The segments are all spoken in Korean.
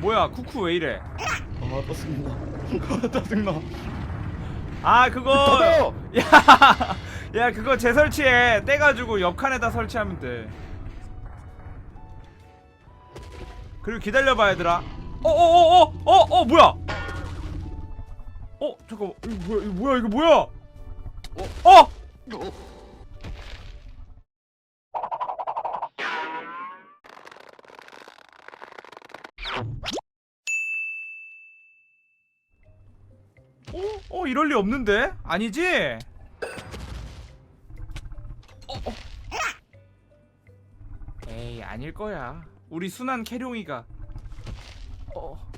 뭐야 쿠쿠 왜 이래 아 떴습니다. 짜증나. 아 그거 닫아요. 야, 야 그거 재설치해 떼가지고 옆칸에다 설치하면 돼 그리고 기다려봐 얘들아 어어어어어어 뭐야 어 잠깐만 이거 뭐야 이거 뭐야 이거 뭐야 어 어! 이럴 리 없는데? 아니지? 어, 어. 에이 아닐 거야 우리 순한 캐룡이가 어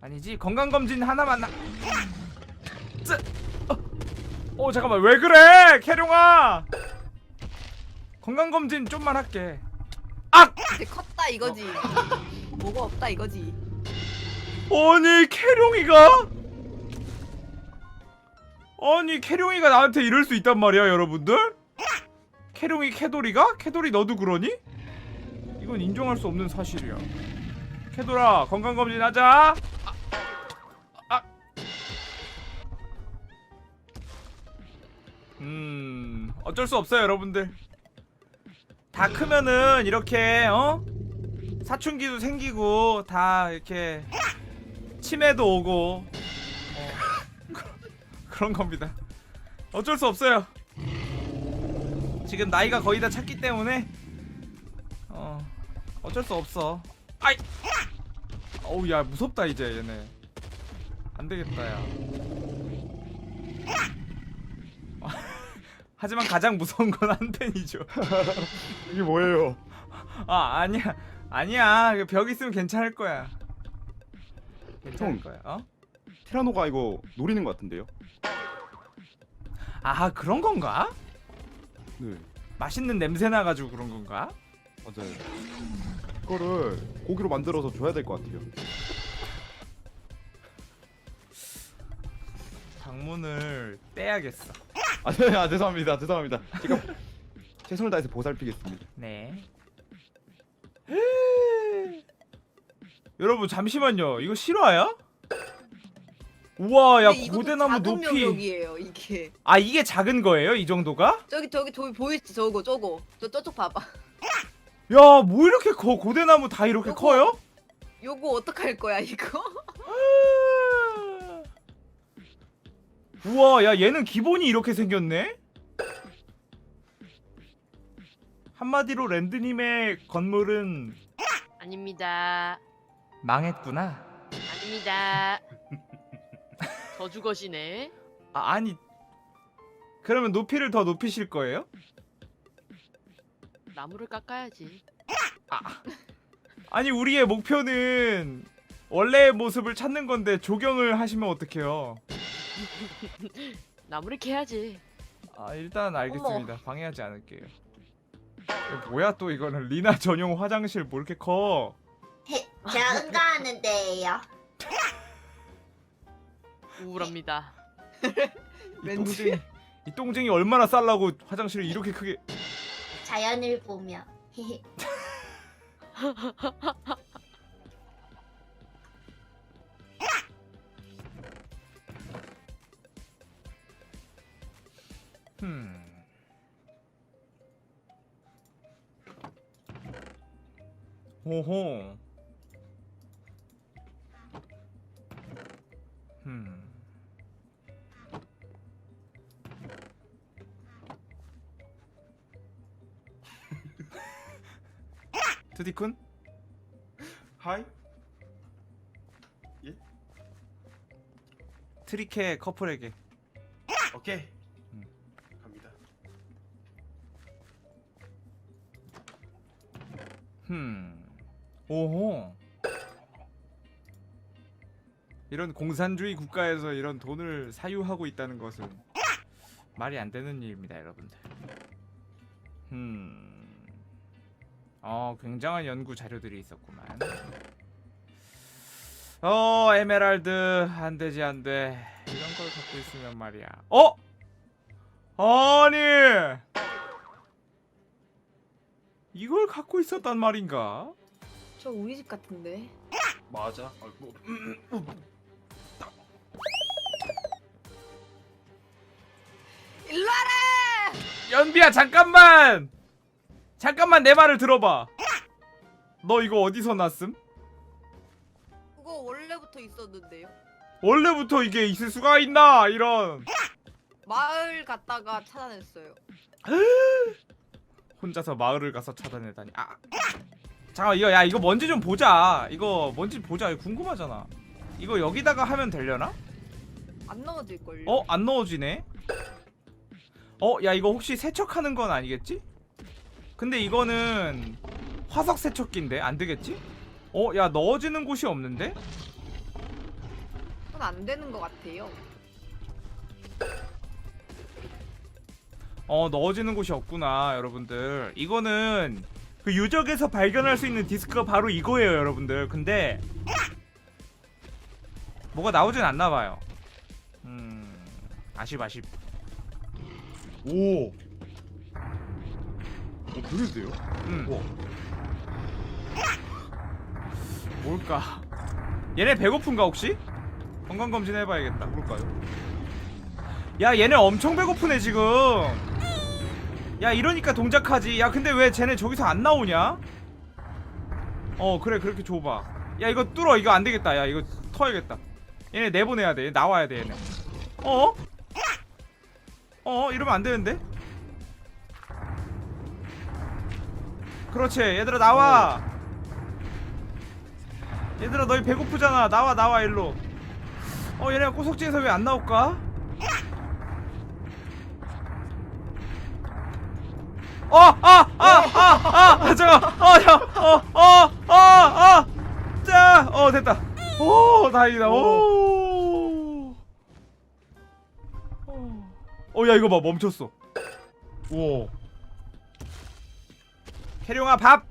아니지 건강검진 하나만 나 쓰! 어. 어 잠깐만 왜 그래 캐룡아 건강검진 좀만 할게 악! 근데 컸다 이거지. 뭐가 없다 이거지. 아니 캐룡이가 아니 캐룡이가 나한테 이럴 수 있단 말이야 여러분들? 캐룡이 캐돌이가? 캐돌이 너도 그러니? 이건 인정할 수 없는 사실이야. 캐돌아 건강검진 하자. 아, 아. 음 어쩔 수 없어요 여러분들. 다 크면은 이렇게 어? 사춘기도 생기고 다 이렇게 치매도 오고. 어, 그런 겁니다. 어쩔 수 없어요. 지금 나이가 거의 다 찼기 때문에 어 어쩔 수 없어. 아이 어우 야 무섭다 이제 얘네 안 되겠다 야. 하지만 가장 무서운 건 한텐이죠. 이게 뭐예요? 아 아니야 아니야 그벽 있으면 괜찮을 거야. 괜찮을 형. 거야. 어? 티라노가 이거 노리는 것 같은데요? 아 그런 건가? 네 맛있는 냄새 나가지고 그런 건가? 맞아요. 이거를 고기로 만들어서 줘야 될 것 같아요. 방문을 떼야겠어. 아, 네, 아 죄송합니다. 죄송합니다. 제가 최선을 다해서 보살피겠습니다. 네. 여러분 잠시만요. 이거 실화야? 우와 야 근데 이것도 고대나무 작은 높이 면역이에요 이게. 아 이게 작은 거예요? 이 정도가? 저기 저기 저기 보이지 저거 저거 저 저쪽 봐봐. 야 뭐 이렇게 커 고대나무 다 이렇게 요거. 커요? 요거 어떡할 거야 이거? 우와 야 얘는 기본이 이렇게 생겼네? 한마디로 랜드님의 건물은 아닙니다. 망했구나 아닙니다. 저주것이네. 아 아니 그러면 높이를 더 높이실 거예요? 나무를 깎아야지. 아니 우리의 목표는 원래의 모습을 찾는 건데 조경을 하시면 어떡해요 나무를 캐야지. 아 일단 알겠습니다 방해하지 않을게요 이거 뭐야 또 이거는 리나 전용 화장실 뭐 이렇게 커 제가 응가하는 데예요. 우울합니다. 이 왠지. 똥쟁이 이 똥쟁이 얼마나 쌀라고 화장실을 이렇게 크게 자연을 보며. 흠 오호 트디쿤 하이. 트리케 커플에게 오케이. 음. 갑니다. 흠. 오호. 이런 공산주의 국가에서 이런 돈을 사유하고 있다는 것은 말이 안 되는 일입니다, 여러분들. 흠. 어, 굉장한 연구 자료들이 있었구만. 어, 에메랄드 안 되지 안 돼. 이런 걸 갖고 있으면 말이야. 어? 아니. 이걸 갖고 있었단 말인가? 저 우리 집 같은데. 맞아. 아이고. 일로 와라! 연비야 잠깐만. 잠깐만 내 말을 들어봐. 너 이거 어디서 났음? 그거 원래부터 있었는데요. 원래부터 이게 있을 수가 있나 이런. 마을 갔다가 찾아냈어요. 혼자서 마을을 가서 찾아내다니. 아. 잠깐 이거 야 이거 뭔지 좀 보자. 이거 뭔지 보자. 이거 궁금하잖아. 이거 여기다가 하면 되려나? 안 넘어질 걸요? 어? 안 넣어지네? 어? 야 이거 혹시 세척하는 건 아니겠지? 근데 이거는 화석 세척기인데 안 되겠지? 어? 야 넣어지는 곳이 없는데? 그건 안 되는 것 같아요. 어 넣어지는 곳이 없구나 여러분들 이거는 그 유적에서 발견할 수 있는 디스크가 바로 이거예요 여러분들 근데 뭐가 나오진 않나 봐요 음 아쉽 아쉽 오. 어, 그래도 돼요? 음. 우와. 뭘까? 얘네 배고픈가 혹시? 건강검진 해봐야겠다. 뭘까요? 야 얘네 엄청 배고프네 지금. 야 이러니까 동작하지. 야 근데 왜 쟤네 저기서 안 나오냐? 어 그래 그렇게 줘봐. 야 이거 뚫어. 이거 안 되겠다. 야 이거 터야겠다. 얘네 내보내야 돼. 얘 나와야 돼 얘네. 어? 어 이러면 안 되는데 그렇지 얘들아 나와 얘들아 너희 배고프잖아 나와 나와 일로 어 얘네가 꼬석지에서 왜 안 나올까? 어, 아, 아, 아, 아, 잠깐, 어, 자, 어, 어, 어, 어, 자, 어, 됐다. 오, 다행이다. 오. 어, 야, 이거 봐, 멈췄어. 우와. 캐룡아, 밥.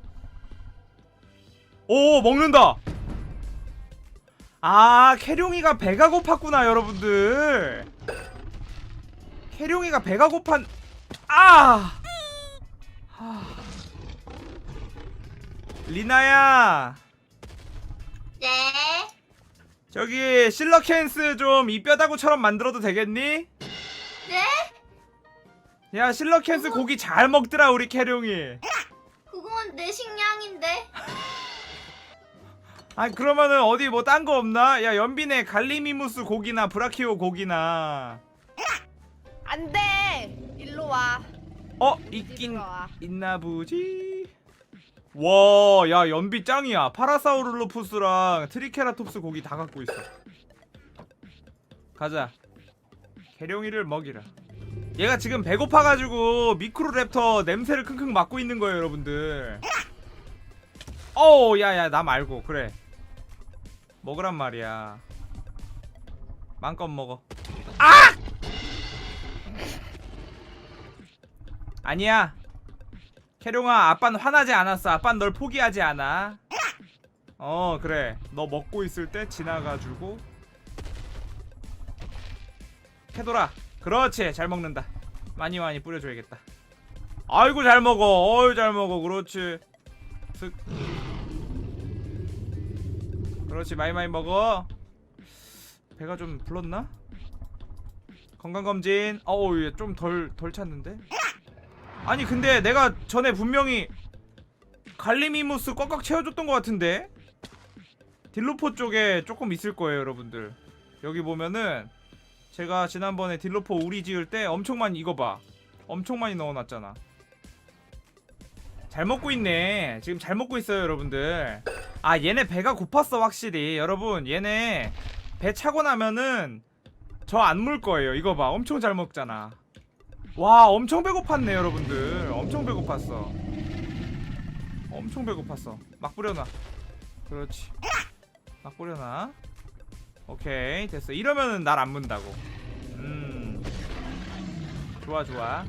오, 먹는다. 아, 캐룡이가 배가 고팠구나, 여러분들. 캐룡이가 배가 고판. 아. 하... 리나야, 네. 저기 실러캔스 좀 이 뼈다구처럼 만들어도 되겠니? 네? 야, 실러캔스 고기 잘 먹더라 우리 캐룡이. 내 식량인데. 아, 그러면은 어디 뭐 딴 거 없나? 야, 연빈의 갈리미무스 고기나 브라키오 고기나. 안 돼! 일로 와. 어, 이 있긴 와. 있나 보지. 와, 야 연비 짱이야. 파라사우룰로푸스랑 트리케라톱스 고기 다 갖고 있어. 가자. 개룡이를 먹이라. 얘가 지금 배고파가지고 미크로랩터 냄새를 킁킁 맡고 있는 거예요, 여러분들. 어, 야야 나 말고 그래. 먹으란 말이야. 마음껏 먹어. 아! 아니야. 캐룡아, 아빠는 화나지 않았어. 아빠는 널 포기하지 않아. 어, 그래. 너 먹고 있을 때 지나가지고. 캐돌아. 그렇지. 잘 먹는다. 많이 많이 뿌려줘야겠다. 아이고, 잘 먹어. 어이, 잘 먹어. 그렇지. 슥. 그렇지. 많이 많이 먹어. 배가 좀 불렀나? 건강검진. 어우, 좀 덜, 덜 찼는데? 아니 근데 내가 전에 분명히 갈리미무스 꽉꽉 채워줬던 것 같은데 딜로포 쪽에 조금 있을 거예요 여러분들 여기 보면은 제가 지난번에 딜로포 우리 지을 때 엄청 많이 이거 봐. 엄청 많이 넣어놨잖아. 잘 먹고 있네. 지금 잘 먹고 있어요 여러분들. 아 얘네 배가 고팠어 확실히. 여러분 얘네 배 차고 나면은 저 안 물 거예요. 이거 봐. 엄청 잘 먹잖아. 와 엄청 배고팠네 여러분들. 엄청 배고팠어. 엄청 배고팠어. 막 뿌려놔. 그렇지. 막 뿌려놔 오케이 됐어. 이러면은 날 안 문다고. 음. 좋아 좋아.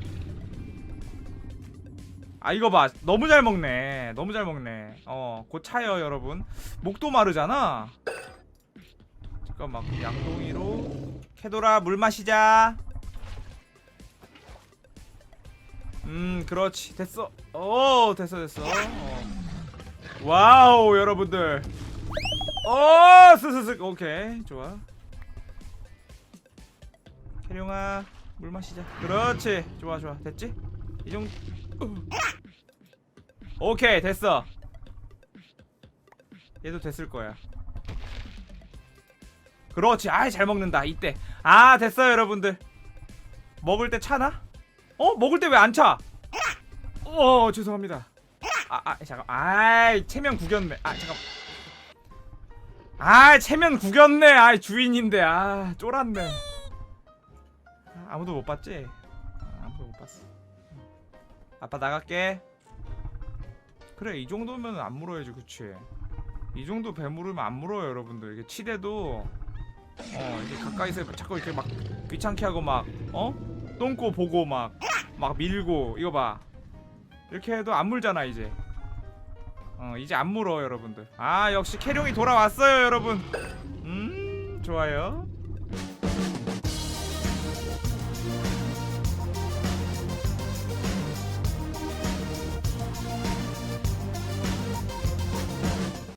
아 이거 봐. 너무 잘 먹네. 너무 잘 먹네. 어곧 차요 여러분. 목도 마르잖아. 잠깐만 그 양동이로 캐돌아 물 마시자. 음 그렇지. 됐어. 오 됐어 됐어. 어. 와우 여러분들 어 스스스 오케이. 좋아. 캐룡아 물 마시자. 그렇지. 좋아 좋아. 됐지? 이 정도 오케이 됐어. 얘도 됐을 거야. 그렇지. 아이 잘 먹는다. 이때. 아 됐어요 여러분들. 먹을 때 차나? 어? 먹을 때 왜 안 차? 어 죄송합니다. 아, 아 잠깐. 아이 체면 구겼네 아 잠깐 아 체면 구겼네. 아 주인인데. 아 쫄았네. 아, 아무도 못 봤지? 아, 아무도 못 봤어. 아빠 나갈게. 그래 이 정도면 안 물어야지 그치? 이 정도 배 물으면 안 물어요 여러분들. 이게 치대도 어 이게 가까이서 자꾸 이렇게 막 귀찮게 하고 막 어? 똥꼬 보고 막 막 밀고 이거 봐. 이렇게 해도 안 물잖아 이제 어 이제 안 물어 여러분들. 아 역시 캐룡이 돌아왔어요 여러분. 음 좋아요